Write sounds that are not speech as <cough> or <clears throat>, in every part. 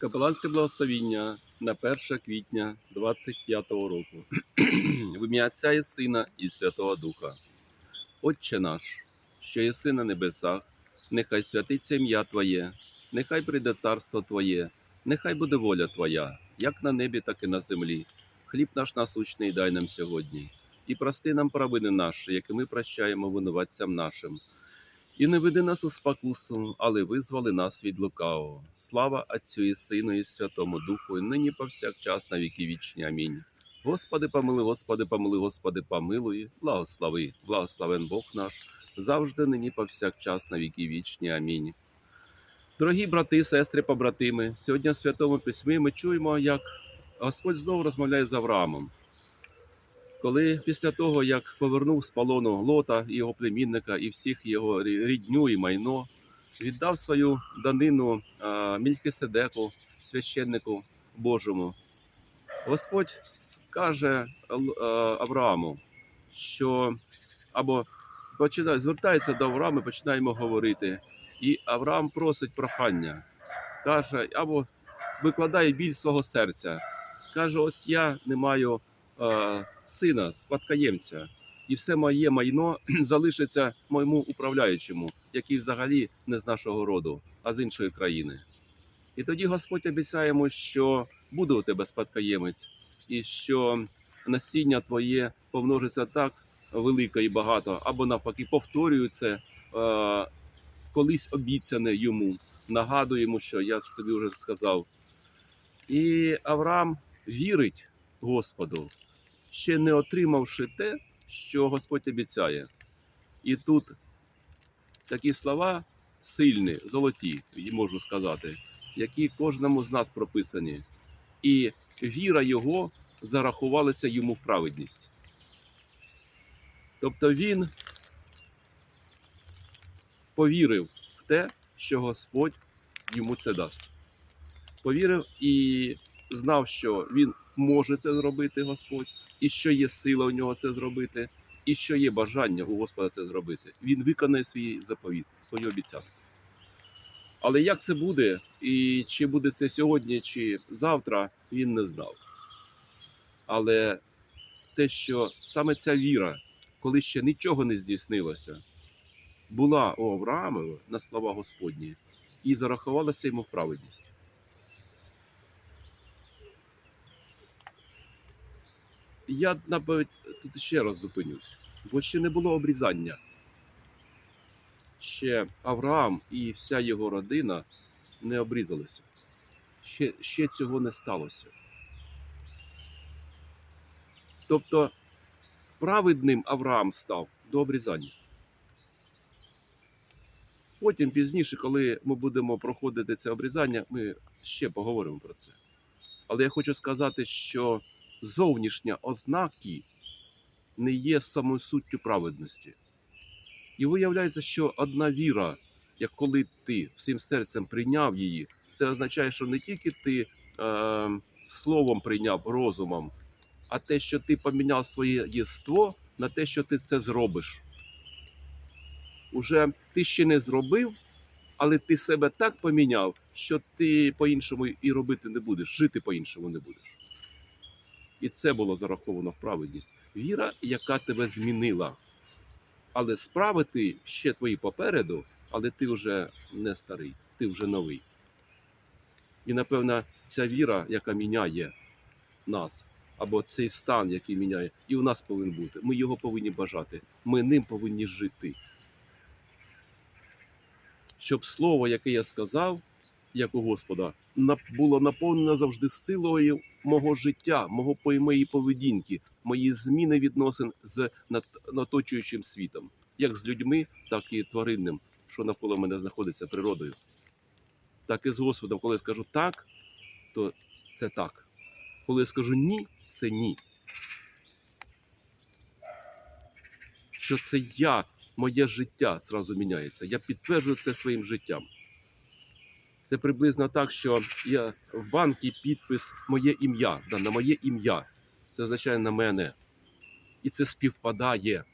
Капеланське благословіння на 1 квітня 25-го року. В ім'я Отця і Сина і Святого Духа. Отче наш, що єси на небесах, нехай святиться ім'я Твоє, нехай прийде царство Твоє, нехай буде воля Твоя, як на небі, так і на землі. Хліб наш насущний дай нам сьогодні, і прости нам провини наші, які ми прощаємо винуватцям нашим. І не веди нас у спокусу, але визвали нас від лукавого. Слава Отцю і Сину, і Святому Духу, і нині повсякчас на віки вічні. Амінь. Господи, помили, Господи, помили, Господи, помилуй, благослови, благословен Бог наш, завжди нині повсякчас на віки вічні. Амінь. Дорогі брати, сестри, побратими, сьогодні в Святому Письмі ми чуємо, як Господь знову розмовляє з Авраамом. Коли після того, як повернув з полону Лота його племінника, і всіх його рідню і майно, віддав свою данину Мільхиседеку, священнику Божому, Господь каже Аврааму, що або починає, звертається до Авраама, і починає йому говорити. І Авраам просить прохання, каже, або викладає біль свого серця. Каже: ось я не маю сина, спадкоємця, і все моє майно <clears throat> залишиться моєму управляючому, який взагалі не з нашого роду, а з іншої країни. І тоді Господь обіцяє йому, що буде у тебе спадкоємець, і що насіння твоє помножиться так велико і багато, або навпаки повторюю це е, колись обіцяне йому. Нагадую йому, що я ж тобі вже сказав. І Авраам вірить Господу, ще не отримавши те, що Господь обіцяє. І тут такі слова сильні, золоті, можу сказати, які кожному з нас прописані. І віра його зарахувалася йому в праведність. Тобто він повірив в те, що Господь йому це дасть. Повірив і знав, що він може це зробити, Господь, і що є сила у нього це зробити, і що є бажання у Господа це зробити. Він виконає свій заповіт, свою обіцянку. Але як це буде, і чи буде це сьогодні, чи завтра, він не знав. Але те, що саме ця віра, коли ще нічого не здійснилося, була у Авраамова на слова Господні і зарахувалася йому праведність. Я навіть тут ще раз зупинюсь, бо ще не було обрізання. Ще Авраам і вся його родина не обрізалися. Ще, ще цього не сталося. Тобто праведним Авраам став до обрізання. Потім пізніше, коли ми будемо проходити це обрізання, ми ще поговоримо про це. Але я хочу сказати, що зовнішня ознаки не є самою суттю праведності. І виявляється, що одна віра, як коли ти всім серцем прийняв її, це означає, що не тільки ти е, словом прийняв розумом, а те, що ти поміняв своє єство на те, що ти це зробиш. Уже ти ще не зробив, але ти себе так поміняв, що ти по-іншому і робити не будеш, жити по-іншому не будеш. І це було зараховано в праведність. Віра, яка тебе змінила. Але справи ти ще твої попереду, але ти вже не старий, ти вже новий. І напевно, ця віра, яка міняє нас, або цей стан, який міняє, і у нас повинен бути. Ми його повинні бажати. Ми ним повинні жити. Щоб слово, яке я сказав, як у Господа, нап- було наповнено завжди силою мого життя, мого моєї поведінки, мої зміни відносин з нат- оточуючим світом, як з людьми, так і тваринним, що навколо мене знаходиться природою. Так і з Господом, коли я скажу так, то це так. Коли я скажу ні, це ні. Що це я, моє життя зразу міняється. Я підтверджую це своїм життям. Це приблизно так, що я в банкі підпис моє ім'я, да, на моє ім'я. Це означає на мене. І це співпадає.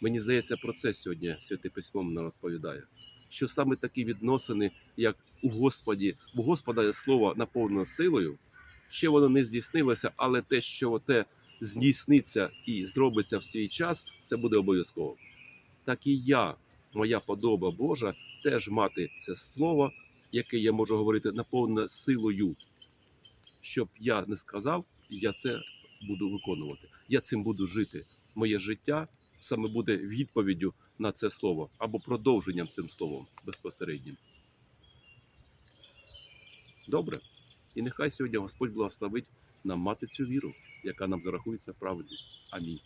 Мені здається, про це сьогодні Святе Письмо нам розповідає. що саме такі відносини, як у Господі, у Господа є слово наповнено силою, ще воно не здійснилося, але те, що те здійсниться і зробиться в свій час, це буде обов'язково. Так і я, моя подоба Божа, теж мати це слово, яке я можу говорити, наповнене силою. Щоб я не сказав, я це буду виконувати. Я цим буду жити. Моє життя саме буде відповіддю на це слово або продовженням цим словом безпосереднім. Добре. І нехай сьогодні Господь благословить нам мати цю віру, яка нам зарахується в праведність. Амінь.